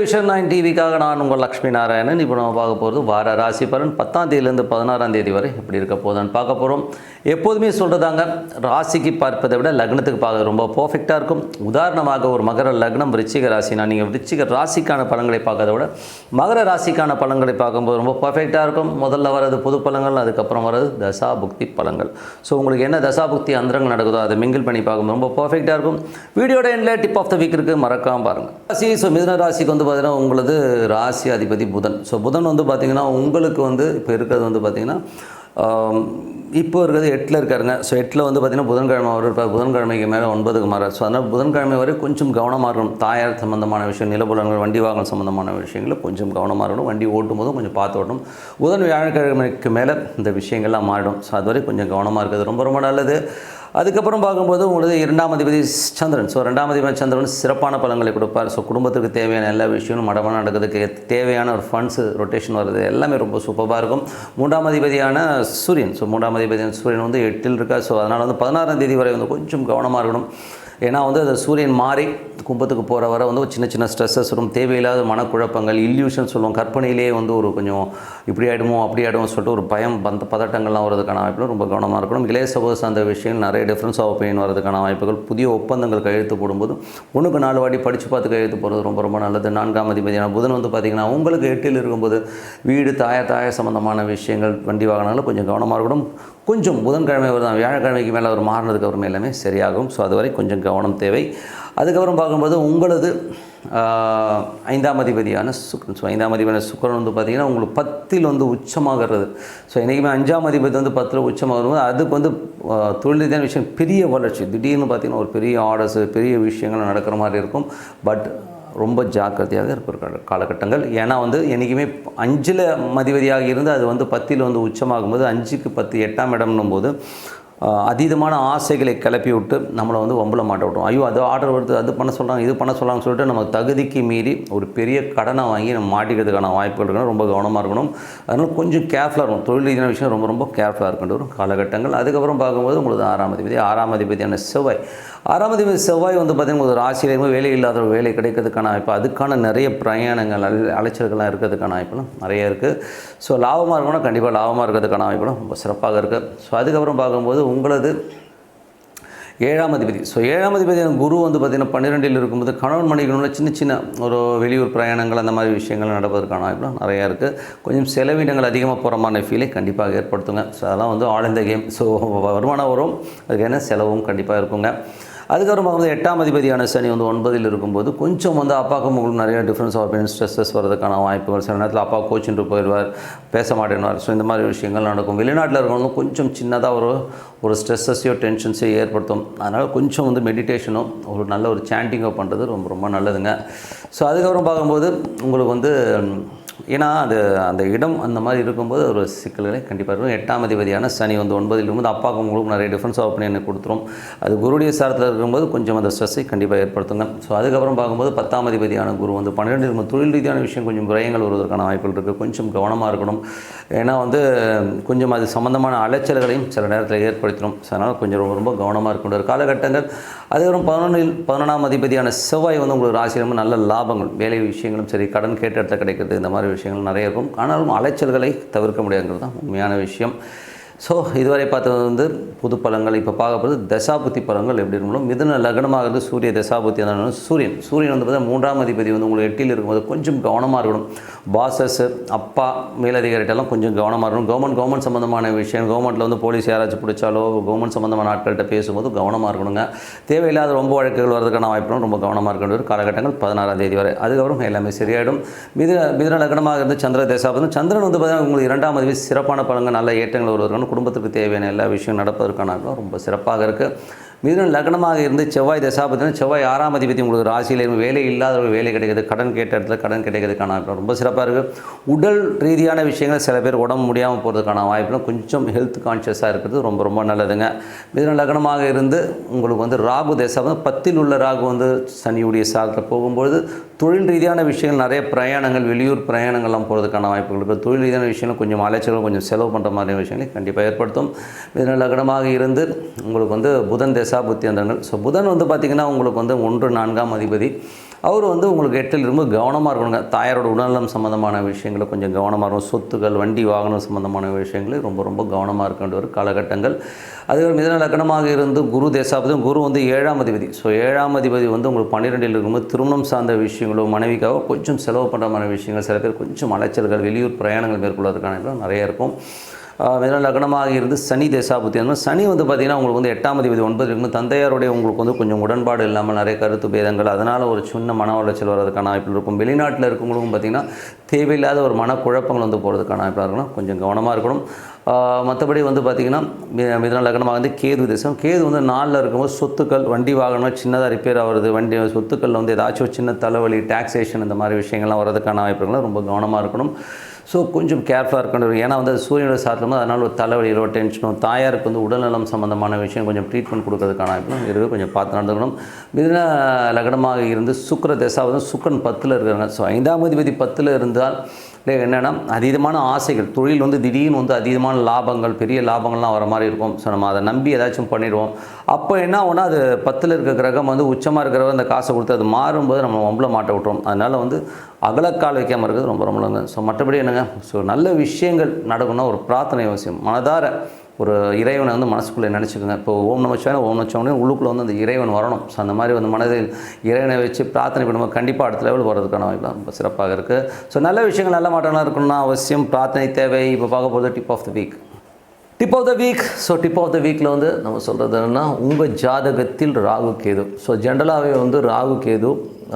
Vision nine டிவிக்காக நான் உங்கள் லக்ஷ்மி நாராயணன். இப்போ நம்ம பார்க்க போகிறது வார ராசி பலன் பத்தாம் தேதியிலேருந்து பதினாறாம் தேதி வரை எப்படி இருக்க போதான்னு பார்க்க போகிறோம் எப்போதுமே சொல்கிறதாங்க ராசிக்கு பார்ப்பதை விட லக்னத்துக்கு பார்க்க ரொம்ப பர்ஃபெக்டாக இருக்கும். உதாரணமாக ஒரு மகர லக்னம் ரிச்சிக ராசினா நீங்கள் ரிச்சிக ராசிக்கான பலன்களை பார்க்கறத விட மகர ராசிக்கான பலன்களை பார்க்கும்போது ரொம்ப பர்ஃபெக்டாக இருக்கும். முதல்ல வர்றது பொது பழங்கள் அதுக்கப்புறம் வர்றது தசா புக்தி பலன்கள். ஸோ உங்களுக்கு என்ன தசா புக்தி அந்தரங்கள் நடக்குதோ அதை மிங்கிள் பண்ணி பார்க்கும்போது ரொம்ப பர்ஃபெக்டாக இருக்கும். வீடியோட எண்டில் டிப் ஆஃப் த வீக் இருக்குது மறக்காமல் பாருங்கள் ராசி ஸோ மிதன ராசிக்கு வந்து பார்த்தீங்கன்னா உங்களது ராசி அதிபதி புதன். ஸோ புதன் வந்து பார்த்திங்கன்னா உங்களுக்கு வந்து இப்போ இருக்கிறது வந்து பார்த்திங்கன்னா இப்போ இருக்கிறது எட்டில் இருக்காருங்க. ஸோ எட்டில் வந்து பார்த்தீங்கன்னா புதன்கிழமை அவர் இருப்பார். புதன்கிழமைக்கு மேலே ஒன்பதுக்கு மாறார். ஸோ அதனால் புதன்கிழமை வரை கொஞ்சம் கவனமாக இருக்கணும். தாயார் சம்மந்தமான விஷயம் நிலபுலன்கள் வண்டி வாகனம் சம்மந்தமான விஷயங்களில் கொஞ்சம் கவனமாக இருக்கணும். வண்டி ஓட்டும் போதும் கொஞ்சம் பார்த்து ஓட்டணும். புதன் வியாழக்கிழமைக்கு மேலே இந்த விஷயங்கள்லாம் மாறிடும். ஸோ அதுவரை கொஞ்சம் கவனமாக இருக்கிறது ரொம்ப ரொம்ப நல்லது. அதுக்கப்புறம் பார்க்கும்போது உங்களது இரண்டாம் அதிபதி சந்திரன். ஸோ ரெண்டாம் அதிபதி சந்திரன் சிறப்பான பலங்களை கொடுப்பார். ஸோ குடும்பத்துக்கு தேவையான எல்லா விஷயமும் மடமான நடக்கிறதுக்கு தேவையான ஒரு ஃபண்ட்ஸு ரொட்டேஷன் வருது எல்லாமே ரொம்ப சூப்பராக இருக்கும். மூன்றாம் அதிபதியான சூரியன். ஸோ மூன்றாம் அதிபதியான சூரியன் வந்து எட்டில் இருக்கா ஸோ அதனால் வந்து பதினாறாம் தேதி வரை வந்து கொஞ்சம் கவனமாக இருக்கணும். ஏன்னா வந்து அந்த சூரியன் மாறி கும்பத்துக்கு போகிற வரை வந்து ஒரு சின்ன சின்ன ஸ்ட்ரெஸ்ஸஸ் வரும். தேவையில்லாத மனக்குழப்பங்கள் இல்யூஷன் சொல்லுவோம். கற்பனையிலேயே வந்து ஒரு கொஞ்சம் இப்படி ஆகிடுமோ அப்படி ஆகிடுமோ சொல்லிட்டு ஒரு பயம் பந்த பதட்டங்கள்லாம் வரதுக்கான வாய்ப்புகள் ரொம்ப கவனமாக இருக்கணும். இளைய சகோதர சார்ந்த விஷயங்கள் நிறைய டிஃப்ரென்ஸ் ஆஃப் ஒப்பீனியன் வரதுக்கான வாய்ப்புகள் புதிய ஒப்பந்தங்கள் கையெழுத்து போடும்போது ஒன்றுக்கு நாலு வாட்டி படித்து பார்த்து கையெழுத்து போடுறது ரொம்ப ரொம்ப நல்லது. நான்காம் அதிபதியான புதன் வந்து பார்த்திங்கன்னா உங்களுக்கு எட்டில் இருக்கும்போது வீடு தாய தாய சம்மந்தமான விஷயங்கள் வண்டி வாகனங்கள் கொஞ்சம் கவனமாக இருக்கணும். கொஞ்சம் புதன்கிழமை வருதான் வியாழக்கிழமைக்கு மேலே ஒரு மாறினதுக்கு அப்புறமே எல்லாமே சரியாகும். ஸோ அதுவரை கொஞ்சம் கவனம் தேவை. அதுக்கப்புறம் பார்க்கும்போது உங்களது ஐந்தாம் அதிபதியான சுக்ரன் ஸோ ஐந்தாம் அதிபதியான சுக்கரன் வந்து பார்த்திங்கன்னா உங்களுக்கு பத்தில் வந்து உச்சமாகிறது ஸோ என்றைக்குமே அஞ்சாம் அதிபதி வந்து பத்தில் உச்சமாகும் அதுக்கு வந்து தொழில் ரீதியான விஷயம் பெரிய வளர்ச்சி. திடீர்னு பார்த்திங்கன்னா ஒரு பெரிய ஆர்டர்ஸு பெரிய விஷயங்கள் நடக்கிற மாதிரி இருக்கும். பட் ரொம்ப ஜாக்கிரதையாக இருக்கிற காலகட்டங்கள். ஏன்னா வந்து என்றைக்குமே அஞ்சில் மதிவதியாக இருந்து அது வந்து பத்தில் வந்து உச்சமாகும்போது அஞ்சுக்கு பத்து எட்டாம் இடம்னும் போது அதீதமான ஆசைகளை கிளப்பி விட்டு நம்மளை வந்து ஒம்பளை மாட்ட விட்டோம் ஐயோ அது ஆர்டர் வருது அது பண்ண சொல்கிறாங்க இது பண்ண சொல்கிறாங்கன்னு சொல்லிட்டு நம்ம தகுதிக்கு மீறி ஒரு பெரிய கடனை வாங்கி நம்ம மாட்டிக்கிறதுக்கான வாய்ப்புகள் இருக்கணும் ரொம்ப கவனமாக இருக்கணும். அதனால் கொஞ்சம் கேர்ஃபுல்லாக இருக்கணும். தொழில் ரீதியான விஷயம் ரொம்ப ரொம்ப கேர்ஃபுல்லாக இருக்கின்ற ஒரு காலகட்டங்கள். அதுக்கப்புறம் பார்க்கும்போது உங்களுக்கு ஆறாம் அதிபதி ஆறாம் அதிபதியான செவ்வாய். ஆறாம் தேதி செவ்வாய் வந்து பார்த்திங்கன்னா ஒரு ஆசிரியர் வேலை இல்லாத ஒரு வேலை கிடைக்கிறதுக்கான வாய்ப்பு. அதுக்கான நிறைய பிரயாணங்கள் அல் அலைச்சல்கள்லாம் இருக்கிறதுக்கான வாய்ப்புலாம் நிறைய இருக்குது ஸோ லாபமாக இருக்கணும் கண்டிப்பாக லாபமாக இருக்கிறதுக்கான வாய்ப்புலாம் ரொம்ப சிறப்பாக இருக்குது ஸோ அதுக்கப்புறம் பார்க்கும்போது உங்களது ஏழாம் அதிபதி. ஸோ ஏழாம் அதிபதி குரு வந்து பார்த்திங்கன்னா பன்னிரெண்டில் இருக்கும்போது கணவன் மனைவிகளோட சின்ன சின்ன ஒரு வெளியூர் பிரயாணங்கள் அந்த மாதிரி விஷயங்கள் நடப்பதற்கான வாய்ப்புலாம் நிறையா இருக்குது கொஞ்சம் செலவினங்கள் அதிகமாக போகிற மாதிரி ஃபீலை கண்டிப்பாக ஏற்படுத்துங்க. ஸோ அதெல்லாம் வந்து ஆழ்ந்த இந்த கேம். ஸோ வருமானம் வரும். அதுக்கு என்ன செலவும் கண்டிப்பாக இருக்குங்க. அதுக்கப்புறம் பார்க்கும்போது எட்டாம் அதிபதியான சனி வந்து ஒன்பதில் இருக்கும்போது கொஞ்சம் வந்து அப்பாவுக்கும் உங்களுக்கு நிறைய டிஃப்ரென்ஸ் ஆஃப் ஸ்ட்ரெஸ்ஸஸ் வரதுக்கான வாய்ப்புகள். சில நேரத்தில் அப்பா கோச்சின்ட்டு போயிடுவார் பேச மாட்டேனார் ஸோ இந்த மாதிரி விஷயங்கள் நடக்கும். வெளிநாட்டில் இருக்கிறவங்க கொஞ்சம் சின்னதாக ஒரு ஒரு ஸ்ட்ரெஸ்ஸஸையோ டென்ஷன்ஸையோ ஏற்படுத்தும். அதனால் கொஞ்சம் வந்து மெடிடேஷனும் ஒரு நல்ல ஒரு சாண்டிங்கோ பண்ணுறது ரொம்ப ரொம்ப நல்லதுங்க. ஸோ அதுக்கப்புறம் பார்க்கும்போது உங்களுக்கு வந்து ஏன்னா அது அந்த இடம் அந்த மாதிரி இருக்கும்போது ஒரு சிக்கல்களை கண்டிப்பாக இருக்கும். எட்டாம் அதிபதியான சனி வந்து ஒன்பதில் இருக்கும்போது அப்பாவுக்கு உங்களுக்கு நிறைய டிஃப்ரென்ஸ் ஆஃப் பண்ணி கொடுத்துரும். அது குருடைய சாரத்தில் இருக்கும்போது கொஞ்சம் அந்த ஸ்ட்ரெஸ்ஸை கண்டிப்பாக ஏற்படுத்துங்க. ஸோ அதுக்கப்புறம் பார்க்கும்போது பத்தாம் அதிபதியான குரு வந்து பன்னிரெண்டு இருக்கும் தொழில் ரீதியான விஷயம் கொஞ்சம் விரயங்கள் வருவதற்கான வாய்ப்புகள் இருக்குது கொஞ்சம் கவனமாக இருக்கணும். ஏன்னா வந்து கொஞ்சம் அது சம்மந்தமான அலைச்சல்களையும் சில நேரத்தில் ஏற்படுத்திடும் ஸோ அதனால் கொஞ்சம் ரொம்ப ரொம்ப கவனமாக இருக்கின்ற ஒரு காலகட்டங்கள். அதுக்கப்புறம் பதினொன்றில் பதினொன்றாம் அதிபதியான செவ்வாய் வந்து உங்களுக்கு ராசியில் ரொம்ப நல்ல லாபங்கள் வேலை விஷயங்களும் சரி கடன் கேட்ட இடத்துல கிடைக்கிறது இந்த மாதிரி விஷயங்கள் நிறைய இருக்கும். ஆனாலும் அலைச்சல்களை தவிர்க்க முடியாதுங்கிறது தான் உண்மையான விஷயம். ஸோ இதுவரை பார்த்தது வந்து புது பழங்கள் இப்போ பார்க்க போகிறது தசாபுத்தி பழங்கள் எப்படி இருக்கணும் மிதன லக்னமாகிறது சூரிய தசாபுத்தி அந்த சூரியன். சூரியன் வந்து பார்த்தா மூன்றாம் அதிபதி வந்து உங்களுக்கு எட்டில் இருக்கும்போது கொஞ்சம் கவனமாக இருக்கணும். பாசஸ் அப்பா மேலதிகாரிட்டெல்லாம் கொஞ்சம் கவனமாக இருக்கணும். கவர்மெண்ட் கவர்மெண்ட் சம்மந்தமான விஷயம் கவர்மெண்ட்டில் வந்து போலீஸ் யாராச்சும் பிடிச்சாலோ கவர்மெண்ட் சம்மந்தமான ஆட்கள்கிட்ட பேசும்போது கவனமாக இருக்கணுங்க. தேவையில்லாத ரொம்ப வழக்குகள் வரதுக்கான வாய்ப்புகளும் ரொம்ப கவனமாக இருக்கின்ற ஒரு காலகட்டங்கள் பதினாறாம் தேதி வரை. அதுக்கப்புறம் எல்லாமே சரியாயிடும். மிதுன மிதுன லக்னமாக இருந்து சந்திர தேசாபதம் சந்திரன் வந்து பார்த்தீங்கன்னா உங்களுக்கு இரண்டாம் அதிபதி சிறப்பான பலங்கள் நல்ல ஏற்றங்கள் வருவதற்கான குடும்பத்துக்கு தேவையான எல்லா விஷயம் நடப்பதற்கான ரொம்ப சிறப்பாக இருக்குது மிதுன லக்னமாக இருந்து செவ்வாய் தசாபதினா செவ்வாய் ஆறாம் அதிபதி உங்களுக்கு ராசியில் இருந்து வேலை இல்லாத ஒரு வேலை கிடைக்கிறது கடன் கேட்ட இடத்துல கடன் கிடைக்கிறதுக்கான ரொம்ப சிறப்பாக இருக்குது உடல் ரீதியான விஷயங்கள் சில பேர் உடம்பு முடியாமல் போகிறதுக்கான வாய்ப்புலாம் கொஞ்சம் ஹெல்த் கான்ஷியஸாக இருக்கிறது ரொம்ப ரொம்ப நல்லதுங்க. மிதுன லக்னமாக இருந்து உங்களுக்கு வந்து ராகு தசாபம் பத்தில் உள்ள ராகு வந்து சனியுடைய சாதத்தில் போகும்பொழுது தொழில் ரீதியான விஷயங்கள் நிறைய பிரயாணங்கள் வெளியூர் பிரயாணங்கள்லாம் போகிறதுக்கான வாய்ப்புகள் இருக்குது தொழில் ரீதியான விஷயங்கள் கொஞ்சம் அலைச்சலும் கொஞ்சம் செலவு பண்ணுற மாதிரியான விஷயங்களை கண்டிப்பாக ஏற்படுத்தும். மிதுன லக்னமாக இருந்து உங்களுக்கு வந்து புதன் தசா தசா புத்தியந்திரங்கள் ஸோ புதன் வந்து பார்த்திங்கன்னா உங்களுக்கு வந்து ஒன்று நான்காம் அதிபதி. அவர் வந்து உங்களுக்கு எட்டில் ரொம்ப கவனமாக இருக்கணுங்க. தாயாரோட உடல்நலம் சம்மந்தமான விஷயங்களை கொஞ்சம் கவனமாக இருக்கும் சொத்துக்கள் வண்டி வாகனம் சம்மந்தமான விஷயங்களே ரொம்ப ரொம்ப கவனமாக இருக்க வேண்டிய ஒரு காலகட்டங்கள். அதே மிதன லக்கணமாக இருந்து குரு தேசாபதம் குரு வந்து ஏழாம் அதிபதி. ஸோ ஏழாம் அதிபதி வந்து உங்களுக்கு பன்னிரெண்டில் இருக்கும்போது திருமணம் சார்ந்த விஷயங்களோ மனைவிக்காக கொஞ்சம் செலவு பண்ணுற மாதிரி விஷயங்கள். சில பேர் கொஞ்சம் அலைச்சல்கள் வெளியூர் பிரயாணங்கள் மேற்கொள்வதற்கான நிறைய இருக்கும். மிதன லக்னமாக இருந்து சனி தேசாபுத்தி. அந்த சனி வந்து பார்த்திங்கன்னா உங்களுக்கு வந்து எட்டாம் அதிபதி ஒன்பது இருக்கும்போது தந்தையாருடைய உங்களுக்கு வந்து கொஞ்சம் உடன்பாடு இல்லாமல் நிறைய கருத்து பேதங்கள் அதனால் ஒரு சின்ன மன உளைச்சல் வர்றதுக்கான வாய்ப்பு இருக்கும். வெளிநாட்டில் இருக்கவங்களுக்கும் பார்த்திங்கன்னா தேவையில்லாத ஒரு மனக்குழப்பங்கள் வந்து போகிறதுக்கான வாய்ப்பாக இருக்கணும் கொஞ்சம் கவனமாக இருக்கணும். மற்றபடி வந்து பார்த்திங்கன்னா மி- மிதன லக்னமாக வந்து கேது தேசம். கேது வந்து நாளில் இருக்கும்போது சொத்துக்கள் வண்டி வாகனம் சின்னதாக ரிப்பேர் ஆகுறது வண்டி சொத்துக்களில் வந்து ஏதாச்சும் ஒரு சின்ன தலைவலி டாக்ஸேஷன் இந்த மாதிரி விஷயங்கள்லாம் வரதுக்கான வாய்ப்புகள்லாம் ரொம்ப கவனமாக இருக்கணும். ஸோ கொஞ்சம் கேர்ஃபுல்லாக இருக்கணும். ஏன்னா வந்து அது சூரியனோட சாத்திரமோ அதனால் ஒரு தலைவலியிலோ டென்ஷனோ தாயாருக்கு வந்து உடல்நலம் சம்மந்தமான விஷயம் கொஞ்சம் ட்ரீட்மெண்ட் கொடுக்கறதுக்கான இருக்குது கொஞ்சம் பார்த்து நடந்துக்கணும் மிதுன லக்னமாக இருந்து சுக்கர தசாவது சுக்கரன் பத்தில் இருக்கிறாங்க ஸோ ஐந்தாம் அதிபதி பத்தில் இருந்தால் இல்லை என்னென்னா அதீதமான ஆசைகள் தொழில் வந்து திடீர்னு வந்து அதீதமான லாபங்கள் பெரிய லாபங்கள்லாம் வர மாதிரி இருக்கும். ஸோ நம்ம அதை நம்பி ஏதாச்சும் பண்ணிடுவோம். அப்போ என்ன ஆகும்னா அது பத்தில் இருக்க கிரகம் வந்து உச்சமாக இருக்கிறவங்க அந்த காசை கொடுத்து அது மாறும்போது நம்ம வம்பில் மாட்ட விட்டுரும். அதனால் வந்து அகலக்கால் வைக்காமல் இருக்கிறது ரொம்ப ரொம்ப நல்லது. ஸோ மற்றபடி என்னங்க? ஸோ நல்ல விஷயங்கள் நடக்கணும்னா ஒரு பிரார்த்தனை அவசியம். மனதார ஒரு இறைவனை வந்து மனசுக்குள்ளே நினச்சிக்கோங்க. இப்போ ஓம் நமச்சிவாயம் ஓம் நமச்சிவாயம் உள்ளுக்குள்ளே வந்து அந்த இறைவன் வரணும். ஸோ அந்த மாதிரி வந்து மனதில் இறைவனை வச்சு பிரார்த்தனை பண்ணும்போது கண்டிப்பாக அடுத்த லெவல் வரதுக்கான வாய்ப்பு ரொம்ப சிறப்பாக இருக்குது ஸோ நல்ல விஷயங்கள் நல்ல மாற்றம்லாம் இருக்கணும்னா அவசியம். பிரார்த்தனை தேவை. இப்போ பார்க்க போகிறது tip of the week tip of the week so tip of the வீக்கில் வந்து நம்ம சொல்கிறது என்னென்னா உங்கள் ஜாதகத்தில் ராகு கேது. ஸோ ஜென்ரலாகவே வந்து ராகு கேது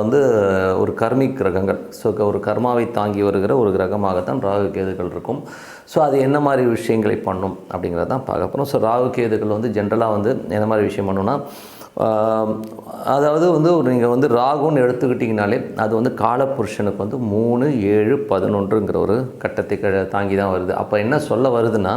வந்து ஒரு கர்மி கிரகங்கள். ஸோ ஒரு கர்மாவை தாங்கி வருகிற ஒரு கிரகமாகத்தான் ராகு கேதுகள் இருக்கும். ஸோ அது என்ன மாதிரி விஷயங்களை பண்ணும் அப்படிங்கிறத தான் பார்க்க போகிறோம் ஸோ ராகு கேதுகள் வந்து ஜென்ரலாக வந்து என்ன மாதிரி விஷயம் பண்ணுன்னா அதாவது வந்து ஒரு நீங்கள் வந்து ராகுன்னு எடுத்துக்கிட்டிங்கனாலே அது வந்து காலப்புருஷனுக்கு வந்து மூணு ஏழு பதினொன்றுங்கிற ஒரு கட்டத்தை தாங்கி தான் வருது. அப்போ என்ன சொல்ல வருதுன்னா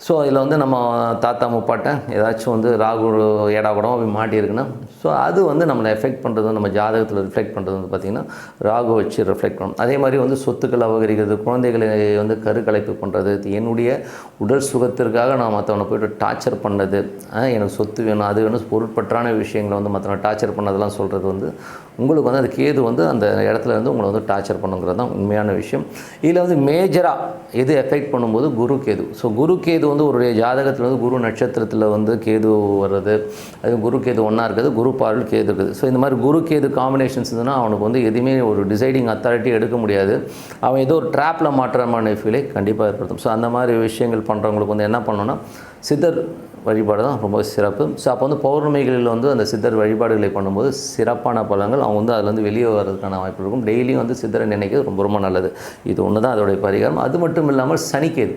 ஸோ இதில் வந்து நம்ம தாத்தா முப்பாட்டை ஏதாச்சும் வந்து ராகு ஏடா கூடமா போய் மாட்டியிருக்குன்னா ஸோ அது வந்து நம்மளை எஃபெக்ட் பண்ணுறது நம்ம ஜாதகத்தில் ரிஃப்ளெக்ட் பண்ணுறது வந்து பார்த்திங்கன்னா ராகு வச்சு ரிஃப்ளெக்ட் பண்ணணும். அதே மாதிரி வந்து சொத்துக்கள் அபகரிக்கிறது குழந்தைகளை வந்து கருக்கலைப்பு பண்ணுறது என்னுடைய உடல் சுகத்திற்காக நான் மற்றவனை போய்ட்டு டார்ச்சர் பண்ணது எனக்கு சொத்து வேணும் அது வேணும் பொருட்பற்றான விஷயங்களை வந்து மற்றவனை டார்ச்சர் பண்ணதெல்லாம் சொல்கிறது வந்து உங்களுக்கு வந்து அது கேது வந்து அந்த இடத்துல இருந்து உங்களை வந்து டார்ச்சர் பண்ணுங்கிறது தான் உண்மையான விஷயம். இதில் வந்து மேஜராக எது எஃபெக்ட் பண்ணும்போது குரு கேது. ஸோ குரு கேது வந்து ஒரு ஜாதகத்தில் வந்து குரு நட்சத்திரத்தில் வந்து கேது வர்றது அது குரு கேது ஒன்றா இருக்குது குரு பார்வையில் கேது இருக்குது. ஸோ இந்த மாதிரி குரு கேது காம்பினேஷன்ஸ் இருந்ததுன்னா அவனுக்கு வந்து எதுவுமே ஒரு டிசைடிங் அத்தாரிட்டி எடுக்க முடியாது. அவன் ஏதோ ஒரு ட்ராப்பில் மாற்றமான ஃபீலை கண்டிப்பாக ஏற்படுத்தும். ஸோ அந்த மாதிரி விஷயங்கள் பண்ணுறவங்களுக்கு வந்து என்ன பண்ணணும்னா சித்தர் வழிபாடு தான் ரொம்ப சிறப்பு. ஸோ அப்போ வந்து பௌர்ணமிகளில் வந்து அந்த சித்தர் வழிபாடுகளை பண்ணும்போது சிறப்பான பலங்கள் அவங்க வந்து அதுலேருந்து வெளியே வர்றதுக்கான வாய்ப்பு இருக்கும். டெய்லியும் வந்து சித்தரை நினைக்கிறது ரொம்ப ரொம்ப நல்லது. இது ஒன்று தான் அதோடைய பரிகாரம். அது மட்டும் இல்லாமல் சனிக்கேது.